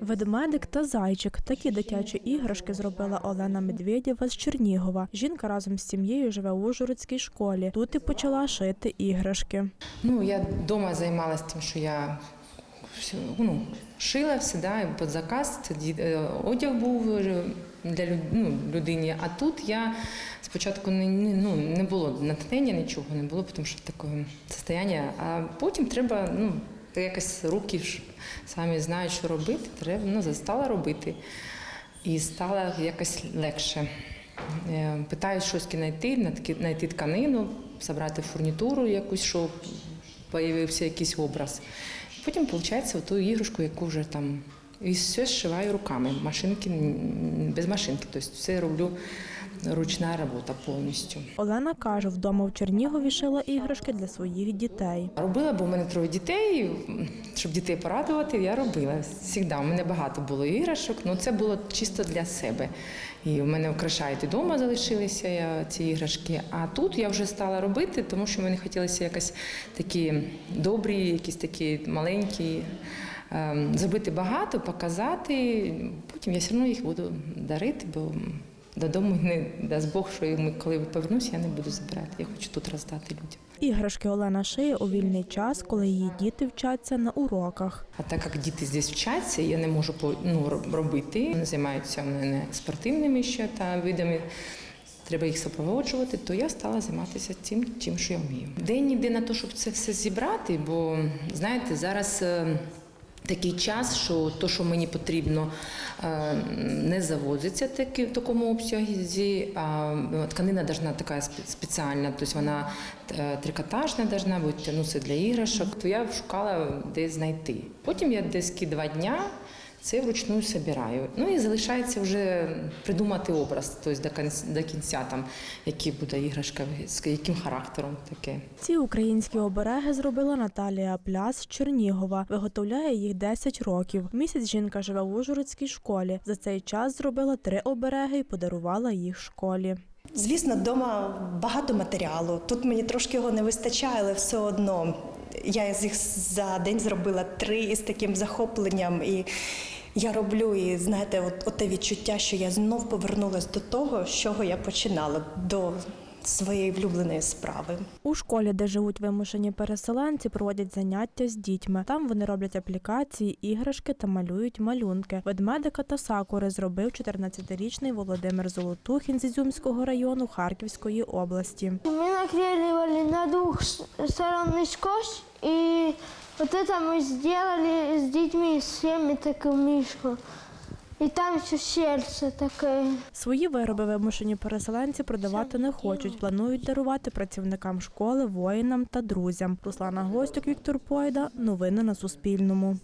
Ведмедик та зайчик. Такі дитячі іграшки зробила Олена Медведєва з Чернігова. Жінка разом з сім'єю живе у Ужгородській школі. Тут і почала шити іграшки. Ну, я вдома займалася тим, що я ну, шила все, да, і під заказ. Е, одяг був е, для люд- ну, людині. А тут я спочатку не, не- ну, не було натхнення, нічого не було, тому що таке состояння. А потім треба, ну, якось руки ж самі знають, що робити, треба, ну, стала робити. І стало якось легше. Е, Питають щось знайти, знайти- тканину, зібрати фурнітуру якусь, щоб з'явився якийсь образ. Потім виходить ту іграшку, яку вже там. І все зшиваю руками. Машинки без машинки. Тобто все роблю ручна робота повністю. Олена каже, вдома в Чернігові шила іграшки для своїх дітей. Робила, бо в мене троє дітей. Щоб дітей порадувати, я робила. Завжди. У мене багато було іграшок, але це було чисто для себе. І в мене украшають і вдома залишилися я, ці іграшки. А тут я вже стала робити, тому що мені хотілося якось такі добрі, якісь такі маленькі. ем, Зробити багато, показати. Потім я все одно їх буду дарити, бо додому не дасть Бог, що ми, коли повернуся, я не буду забирати. Я хочу тут роздати людям. Іграшки Олена шиє у вільний час, коли її діти вчаться на уроках. А так як діти здесь вчаться, я не можу ну, робити. Вони займаються в мене спортивними ще та видами. Треба їх супроводжувати, то я стала займатися тим, чим, що я вмію. День іде на те, щоб це все зібрати, бо знаєте, зараз. Е, Такий час, що то, що мені потрібно, е, не завозиться таки в такому обсязі. А тканина должна така спеціальна, тобто вона е, трикотажна должна бути, ну для іграшок. То я шукала де знайти. Потім я десь два дня це вручну збираю. Ну і залишається вже придумати образ, тобто до кінця, до кінця там, який буде іграшка, з яким характером таке. Ці українські обереги зробила Наталія Пляс з Чернігова. Виготовляє їх 10 років. Місяць жінка живе в Ужгородській школі. За цей час зробила три обереги і подарувала їх школі. Звісно, вдома багато матеріалу. Тут мені трошки його не вистачає, але все одно. Я з їх за день зробила три із таким захопленням. І я роблю, і знаєте, от, от те відчуття, що я знов повернулася до того, з чого я починала, до своєї влюбленої справи. У школі, де живуть вимушені переселенці, проводять заняття з дітьми. Там вони роблять аплікації, іграшки та малюють малюнки. Ведмедика та сакури зробив 14-річний Володимир Золотухін з Ізюмського району Харківської області. Мы наклеивали на двух с- сторон скотч, и вот это мы сделали с детьми, с всеми такую мишку. І там ще сердце таке. Свої вироби вимушені переселенці продавати не хочуть. Планують дарувати працівникам школи, воїнам та друзям. Руслана Гостюк, Віктор Пойда. Новини на Суспільному.